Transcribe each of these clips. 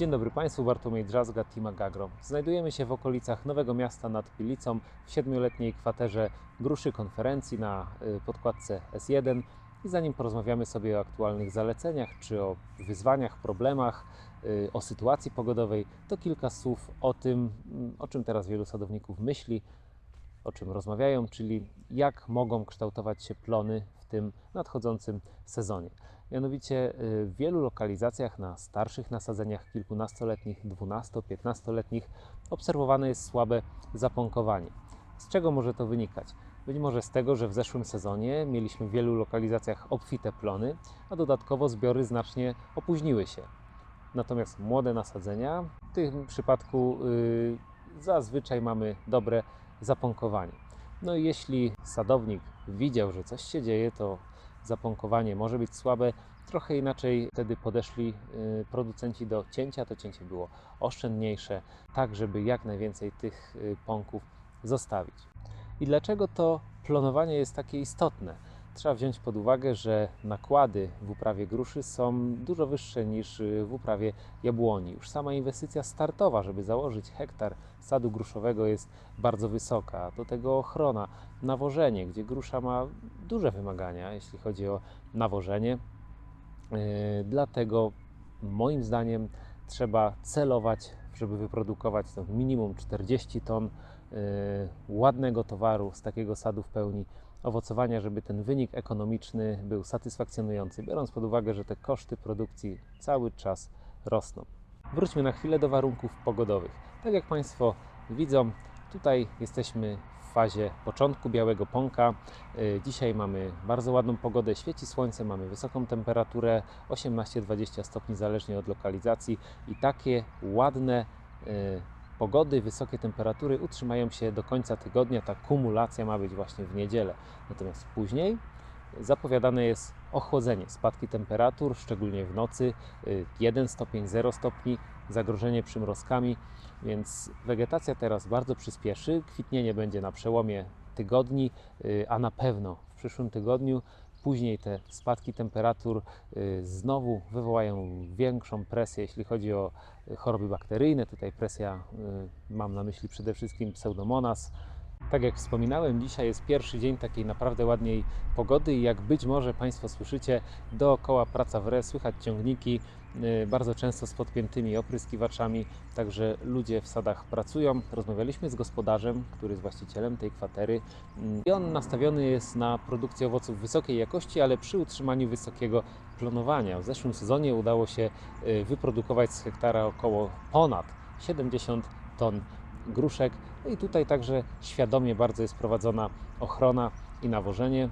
Dzień dobry Państwu, Bartłomiej Drzazga, Team Gagro. Znajdujemy się w okolicach Nowego Miasta nad Pilicą w siedmioletniej kwaterze Gruszy Konferencji na y, podkładce S1 i zanim porozmawiamy sobie o aktualnych zaleceniach czy o wyzwaniach, problemach, y, o sytuacji pogodowej, to kilka słów o tym, mm, o czym teraz wielu sadowników myśli, o czym rozmawiają, czyli jak mogą kształtować się plony w tym nadchodzącym sezonie. Mianowicie y, w wielu lokalizacjach na starszych nasadzeniach kilkunastoletnich, 12-15-letnich obserwowane jest słabe zapąkowanie. Z czego może to wynikać? Być może z tego, że w zeszłym sezonie mieliśmy w wielu lokalizacjach obfite plony, a dodatkowo zbiory znacznie opóźniły się. Natomiast młode nasadzenia, w tym przypadku y, zazwyczaj mamy dobre zapąkowanie. No i jeśli sadownik widział, że coś się dzieje, to zapąkowanie może być słabe. Trochę inaczej wtedy podeszli y, producenci do cięcia. To cięcie było oszczędniejsze, tak żeby jak najwięcej tych y, pąków zostawić. I dlaczego to plonowanie jest takie istotne? Trzeba wziąć pod uwagę, że nakłady w uprawie gruszy są dużo wyższe niż w uprawie jabłoni. Już sama inwestycja startowa, żeby założyć hektar sadu gruszowego jest bardzo wysoka. Do tego ochrona, nawożenie, gdzie grusza ma duże wymagania, jeśli chodzi o nawożenie. Yy, Dlatego moim zdaniem trzeba celować, żeby wyprodukować to minimum 40 ton yy, ładnego towaru z takiego sadu w pełni owocowania, żeby ten wynik ekonomiczny był satysfakcjonujący, biorąc pod uwagę, że te koszty produkcji cały czas rosną. Wróćmy na chwilę do warunków pogodowych. Tak jak Państwo widzą, tutaj jesteśmy w fazie początku białego pąka. Yy, Dzisiaj mamy bardzo ładną pogodę, świeci słońce, mamy wysoką temperaturę 18-20 stopni zależnie od lokalizacji i takie ładne yy, pogody, wysokie temperatury utrzymają się do końca tygodnia. Ta kumulacja ma być właśnie w niedzielę. Natomiast później zapowiadane jest ochłodzenie, spadki temperatur, szczególnie w nocy, y, 1 stopień, 0 stopni, zagrożenie przymrozkami, więc wegetacja teraz bardzo przyspieszy. Kwitnienie będzie na przełomie tygodni, y, a na pewno w przyszłym tygodniu. Później te spadki temperatur y, znowu wywołają większą presję, jeśli chodzi o y, choroby bakteryjne. Tutaj presja, y, mam na myśli przede wszystkim pseudomonas. Tak jak wspominałem, dzisiaj jest pierwszy dzień takiej naprawdę ładnej pogody i jak być może Państwo słyszycie, dookoła praca w słychać ciągniki, y, bardzo często z podpiętymi opryskiwaczami, także ludzie w sadach pracują. Rozmawialiśmy z gospodarzem, który jest właścicielem tej kwatery mm, i on nastawiony jest na produkcję owoców wysokiej jakości, ale przy utrzymaniu wysokiego plonowania. W zeszłym sezonie udało się y, wyprodukować z hektara około ponad 70 ton gruszek. No i tutaj także świadomie bardzo jest prowadzona ochrona i nawożenie.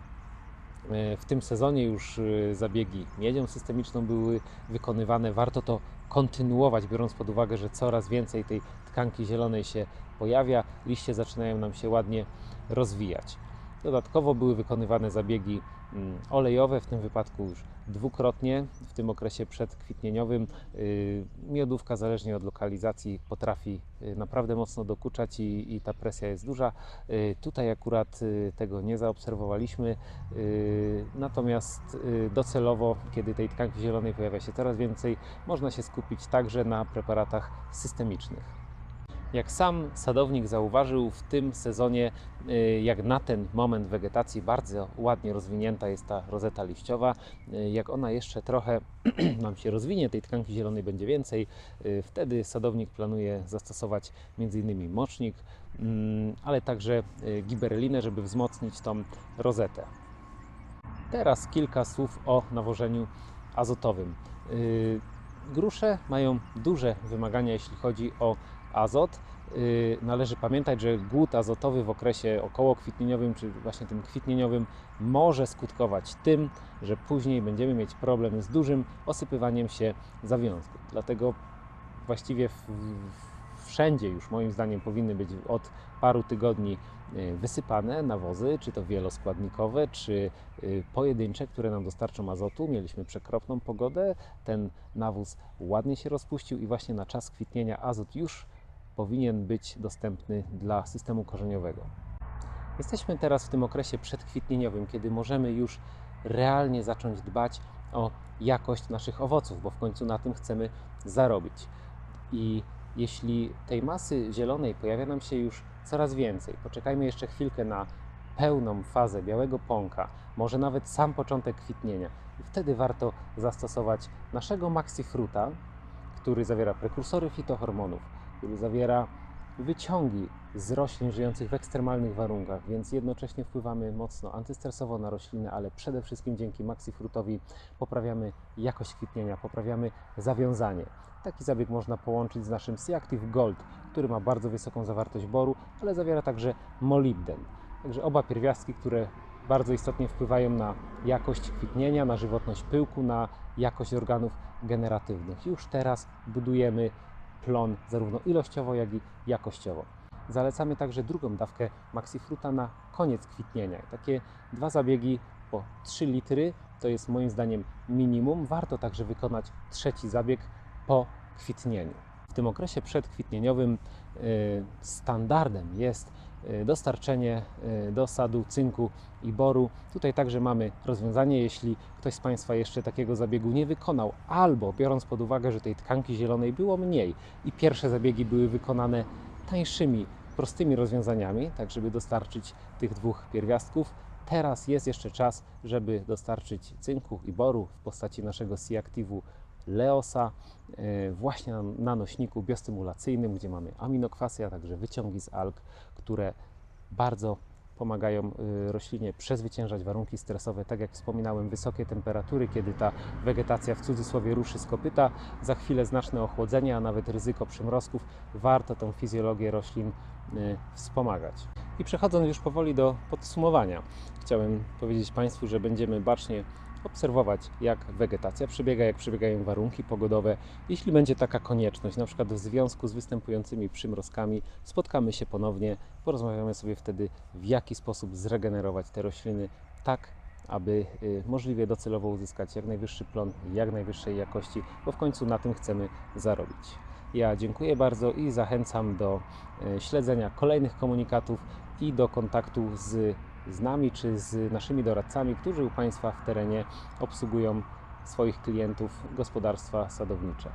E, W tym sezonie już e, zabiegi miedzią systemiczną były wykonywane. Warto to kontynuować, biorąc pod uwagę, że coraz więcej tej tkanki zielonej się pojawia. Liście zaczynają nam się ładnie rozwijać. Dodatkowo były wykonywane zabiegi olejowe, w tym wypadku już dwukrotnie w tym okresie przedkwitnieniowym. Yy, Miodówka, zależnie od lokalizacji, potrafi yy, naprawdę mocno dokuczać i, i ta presja jest duża. Yy, Tutaj akurat tego nie zaobserwowaliśmy, natomiast docelowo, kiedy tej tkanki zielonej pojawia się coraz więcej, można się skupić także na preparatach systemicznych. Jak sam sadownik zauważył, w tym sezonie, y, jak na ten moment wegetacji, bardzo ładnie rozwinięta jest ta rozeta liściowa. Y, Jak ona jeszcze trochę nam się rozwinie, tej tkanki zielonej będzie więcej, y, wtedy sadownik planuje zastosować m.in. mocznik, mm, ale także giberelinę, żeby wzmocnić tą rozetę. Teraz kilka słów o nawożeniu azotowym. Grusze mają duże wymagania, jeśli chodzi o azot. Y, Należy pamiętać, że głód azotowy w okresie okołokwitnieniowym, czy właśnie tym kwitnieniowym, może skutkować tym, że później będziemy mieć problem z dużym osypywaniem się zawiązków. Dlatego właściwie w, wszędzie już moim zdaniem powinny być od paru tygodni y, wysypane nawozy, czy to wieloskładnikowe, czy y, pojedyncze, które nam dostarczą azotu. Mieliśmy przekropną pogodę, ten nawóz ładnie się rozpuścił i właśnie na czas kwitnienia azot już powinien być dostępny dla systemu korzeniowego. Jesteśmy teraz w tym okresie przedkwitnieniowym, kiedy możemy już realnie zacząć dbać o jakość naszych owoców, bo w końcu na tym chcemy zarobić. I jeśli tej masy zielonej pojawia nam się już coraz więcej, poczekajmy jeszcze chwilkę na pełną fazę białego pąka, może nawet sam początek kwitnienia. I wtedy warto zastosować naszego maxifruta, który zawiera prekursory fitohormonów, który zawiera wyciągi z roślin żyjących w ekstremalnych warunkach, więc jednocześnie wpływamy mocno antystresowo na rośliny, ale przede wszystkim dzięki maxifrutowi poprawiamy jakość kwitnienia, poprawiamy zawiązanie. Taki zabieg można połączyć z naszym Seactive Gold, który ma bardzo wysoką zawartość boru, ale zawiera także molibden. Także oba pierwiastki, które bardzo istotnie wpływają na jakość kwitnienia, na żywotność pyłku, na jakość organów generatywnych. Już teraz budujemy plon zarówno ilościowo, jak i jakościowo. Zalecamy także drugą dawkę Maxifruta na koniec kwitnienia. Takie dwa zabiegi po 3 litry to jest moim zdaniem minimum. Warto także wykonać trzeci zabieg po kwitnieniu. W tym okresie przedkwitnieniowym y, standardem jest dostarczenie y, do sadu cynku i boru. Tutaj także mamy rozwiązanie, jeśli ktoś z Państwa jeszcze takiego zabiegu nie wykonał, albo biorąc pod uwagę, że tej tkanki zielonej było mniej i pierwsze zabiegi były wykonane tańszymi, prostymi rozwiązaniami, tak żeby dostarczyć tych dwóch pierwiastków. Teraz jest jeszcze czas, żeby dostarczyć cynku i boru w postaci naszego C-Active'u Leosa e, właśnie na nośniku biostymulacyjnym, gdzie mamy aminokwasy, a także wyciągi z alg, które bardzo pomagają y, roślinie przezwyciężać warunki stresowe. Tak jak wspominałem, wysokie temperatury, kiedy ta wegetacja w cudzysłowie ruszy z kopyta, za chwilę znaczne ochłodzenie, a nawet ryzyko przymrozków. Warto tą fizjologię roślin y, wspomagać. I przechodząc już powoli do podsumowania, chciałem powiedzieć Państwu, że będziemy bacznie obserwować, jak wegetacja przebiega, jak przebiegają warunki pogodowe. Jeśli będzie taka konieczność, na przykład w związku z występującymi przymrozkami, spotkamy się ponownie, porozmawiamy sobie wtedy, w jaki sposób zregenerować te rośliny tak, aby y, możliwie docelowo uzyskać jak najwyższy plon, jak najwyższej jakości, bo w końcu na tym chcemy zarobić. Ja dziękuję bardzo i zachęcam do y, śledzenia kolejnych komunikatów i do kontaktu z z nami czy z naszymi doradcami, którzy u Państwa w terenie obsługują swoich klientów gospodarstwa sadownicze.